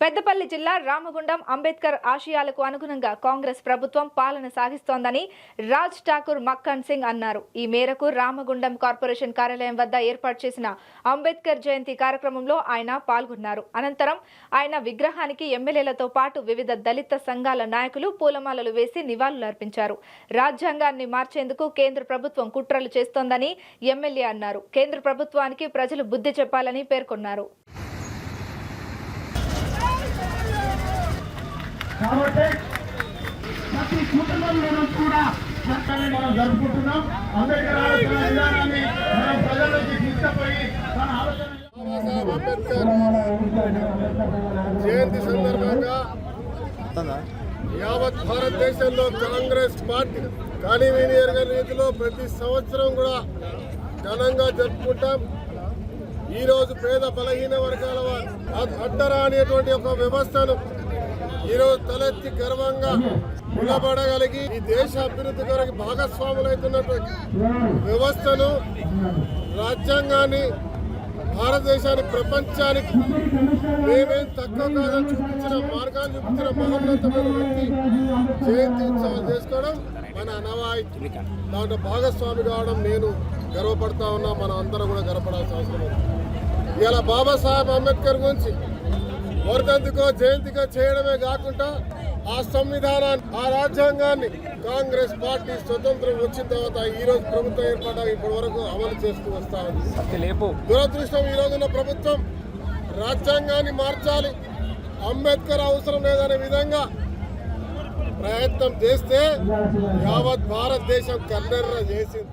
పెద్దపల్లి జిల్లా రామగుండం అంబేద్కర్ ఆశయాలకు అనుగుణంగా కాంగ్రెస్ ప్రభుత్వం పాలన సాగిస్తోందని రాజ్ ఠాకూర్ మక్కన్ సింగ్ అన్నారు. ఈ మేరకు రామగుండం కార్పొరేషన్ కార్యాలయం వద్ద ఏర్పాటు చేసిన అంబేద్కర్ జయంతి కార్యక్రమంలో ఆయన పాల్గొన్నారు. అనంతరం ఆయన విగ్రహానికి ఎమ్మెల్యేలతో పాటు వివిధ దళిత సంఘాల నాయకులు పూలమాలలు వేసి నివాళులర్పించారు రాజ్యాంగాన్ని మార్చేందుకు కేంద్ర ప్రభుత్వం కుట్రలు చేస్తోందని ఎమ్మెల్యే అన్నారు. కేంద్ర ప్రభుత్వానికి ప్రజలు బుద్ధి చెప్పాలని పేర్కొన్నారు. కాబట్టి ప్రతి కుటుంబంలోనూ కూడా చట్టాన్ని మనం జరుపుకుంటున్నాం. అంబేద్కర్ ఆలోచన విధానాన్ని మనం ప్రజల్లోకి తీసుకుపోయి మన ఆలోచన జయంతి సందర్భంగా యావత్ భారతదేశంలో కాంగ్రెస్ పార్టీ కన్వీనియర్ గారి రీతిలో ప్రతి సంవత్సరం కూడా ఘనంగా జరుపుకుంటాం. ఈరోజు పేద బలహీన వర్గాల వారు అడ్డరా అనేటువంటి ఒక వ్యవస్థను ఈరోజు తలెత్తి గర్వంగా నిలబడగలిగి ఈ దేశ అభివృద్ధి కొరకు భాగస్వాములైతున్నటువంటి వ్యవస్థను రాజ్యాంగాన్ని భారతదేశాన్ని ప్రపంచానికి మేమేం తక్కువ కాదని చూపించిన మార్గాన్ని చూపించిన మహోన్నతమైన వ్యక్తి జయంతి ఉత్సవాలు చేసుకోవడం మన అనవాయితీ. దాంట్లో భాగస్వామి కావడం నేను గర్వపడతా ఉన్నా మనం అందరం కూడా గర్వపడాల్సిన అవసరం ఉంది. ఇలా బాబాసాహెబ్ అంబేద్కర్ గురించి వర్ధంతికో జయంతికో చేయడమే కాకుండా ఆ సంవిధానాన్ని ఆ రాజ్యాంగాన్ని కాంగ్రెస్ పార్టీ స్వతంత్రం వచ్చిన తర్వాత ఈ రోజు ప్రభుత్వం ఏర్పడ్డాక ఇప్పటి వరకు అమలు చేస్తూ వస్తా ఉంది. దురదృష్టం ఈ రోజున్న ప్రభుత్వం రాజ్యాంగాన్ని మార్చాలి. అంబేద్కర్ అవసరం లేదనే విధంగా ప్రయత్నం చేస్తే యావత్ భారతదేశం కన్నెర్ర చేసింది.